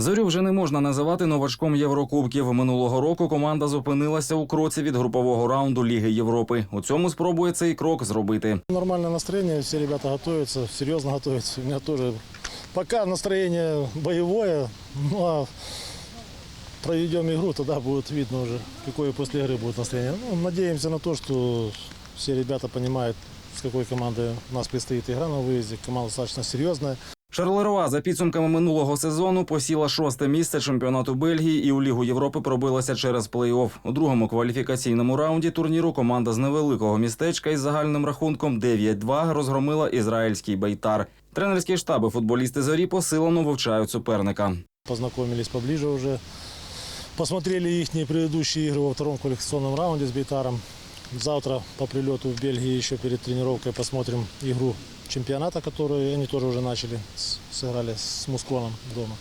Зорю вже не можна називати новачком Єврокубків. Минулого року команда зупинилася у кроці від групового раунду Ліги Європи. У цьому спробує цей крок зробити. Нормальное настроение, все ребята готовятся, серьезно готовятся. У меня тоже пока настроение боевое, ну а проведем игру, тогда будет видно уже, какое после игры будет настроение. Ну, надеемся на то, что все ребята понимают, с какой командой у нас предстоит игра на выезде. Команда достаточно серьезная. Шарлеруа за підсумками минулого сезону посіла шосте місце чемпіонату Бельгії і у Лігу Європи пробилася через плей-офф. У другому кваліфікаційному раунді турніру команда з невеликого містечка із загальним рахунком 9-2 розгромила ізраїльський бейтар. Тренерські штаби футболісти зорі посилено вивчають суперника. Познакомились поближе уже. Посмотрели их предыдущие игры во втором квалификационном раунде с Бейтаром. Завтра по прилету в Бельгии еще перед тренировкой посмотрим игру чемпионата, которую они тоже уже начали, с- сыграли с Мусконом дома.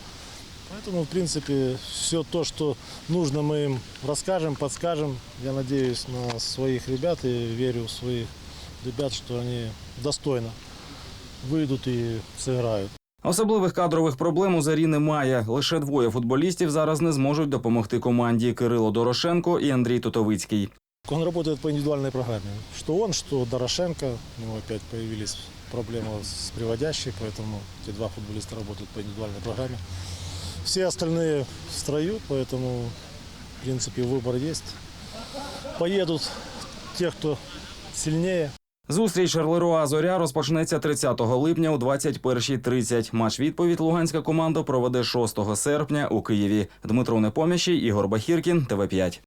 Поэтому, в принципе, все то, что нужно, мы им расскажем, подскажем. Я надеюсь на своих ребят и верю в своих ребят, что они достойно выйдут и сыграют. Особливих кадрових проблем у зарі немає. Лише двоє футболістів зараз не зможуть допомогти команді Кирило Дорошенко і Андрій Тотовицький. Он работает по индивидуальной программе. Что он, что Дорошенко. У него опять появились проблемы с приводящей, поэтому эти два футболиста работают по индивидуальной программе. Все остальные в строю, поэтому, в принципе, выбор есть. Поедут те, кто сильнее. Зустріч Шарлеруа Зоря розпочнеться 30 липня о 21.30. Матч відповідь луганська команда проведе 6 серпня у Києві. Дмитро Непоміщий, Ігор Бахіркін, ТВ 5